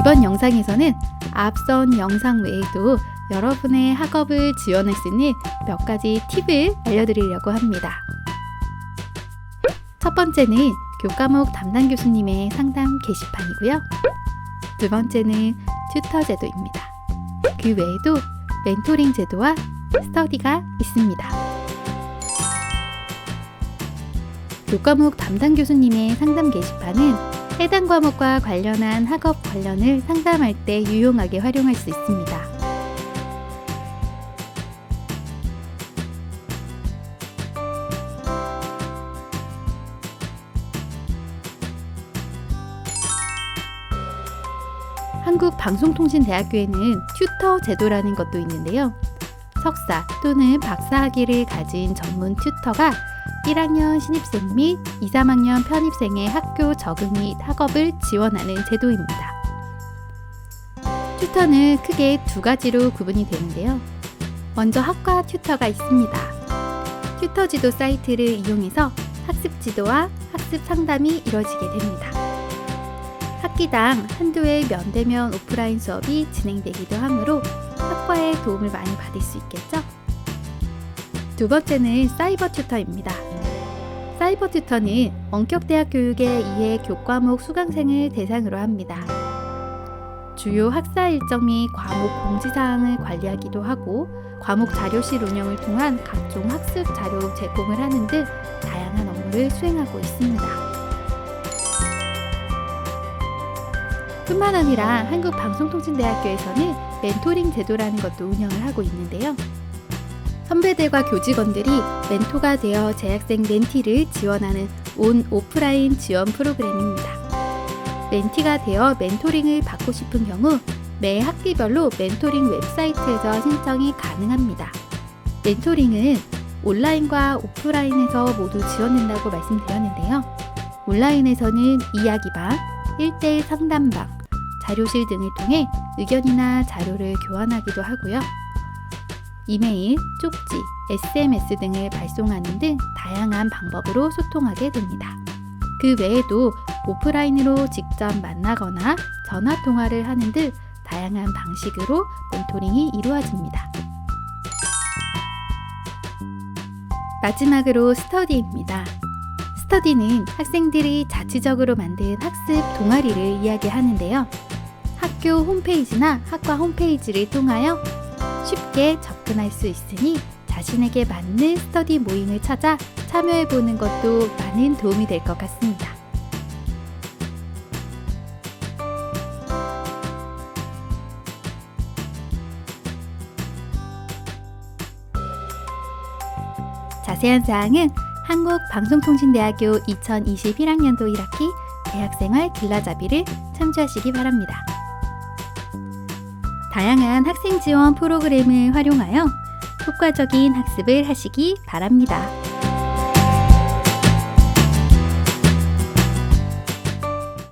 이번 영상에서는 앞선 영상 외에도 여러분의 학업을 지원할 수 있는 몇 가지 팁을 알려드리려고 합니다. 첫 번째는 교과목 담당 교수님의 상담 게시판이고요. 두 번째는 튜터 제도입니다. 그 외에도 멘토링 제도와 스터디가 있습니다. 교과목 담당 교수님의 상담 게시판은 해당 과목과 관련한 학업 관련을 상담할 때 유용하게 활용할 수 있습니다. 한국방송통신대학교에는 튜터 제도라는 것도 있는데요. 석사 또는 박사 학위를 가진 전문 튜터가 1학년 신입생 및 2, 3학년 편입생의 학교 적응 및 학업을 지원하는 제도입니다. 튜터는 크게 두 가지로 구분이 되는데요. 먼저 학과 튜터가 있습니다. 튜터 지도 사이트를 이용해서 학습 지도와 학습 상담이 이뤄지게 됩니다. 학기당 한두 회 면대면 오프라인 수업이 진행되기도 하므로 학과의 도움을 많이 받을 수 있겠죠? 두 번째는 사이버 튜터입니다. 사이버 튜터는 원격대학 교육의 이해 교과목 수강생을 대상으로 합니다. 주요 학사 일정 및 과목 공지사항을 관리하기도 하고 과목 자료실 운영을 통한 각종 학습 자료 제공을 하는 등 다양한 업무를 수행하고 있습니다. 뿐만 아니라 한국방송통신대학교에서는 멘토링 제도라는 것도 운영을 하고 있는데요. 선배들과 교직원들이 멘토가 되어 재학생 멘티를 지원하는 온 오프라인 지원 프로그램입니다. 멘티가 되어 멘토링을 받고 싶은 경우 매 학기별로 멘토링 웹사이트에서 신청이 가능합니다. 멘토링은 온라인과 오프라인에서 모두 지원된다고 말씀드렸는데요. 온라인에서는 이야기방, 1대1 상담방, 자료실 등을 통해 의견이나 자료를 교환하기도 하고요. 이메일, 쪽지, SMS 등을 발송하는 등 다양한 방법으로 소통하게 됩니다. 그 외에도 오프라인으로 직접 만나거나 전화 통화를 하는 등 다양한 방식으로 멘토링이 이루어집니다. 마지막으로 스터디입니다. 스터디는 학생들이 자치적으로 만든 학습 동아리를 이야기하는데요. 학교 홈페이지나 학과 홈페이지를 통하여 쉽게 접근할 수 있으니 자신에게 맞는 스터디 모임을 찾아 참여해 보는 것도 많은 도움이 될 것 같습니다. 자세한 사항은 한국방송통신대학교 2021학년도 1학기 대학생활 길라잡이를 참조하시기 바랍니다. 다양한 학생 지원 프로그램을 활용하여 효과적인 학습을 하시기 바랍니다.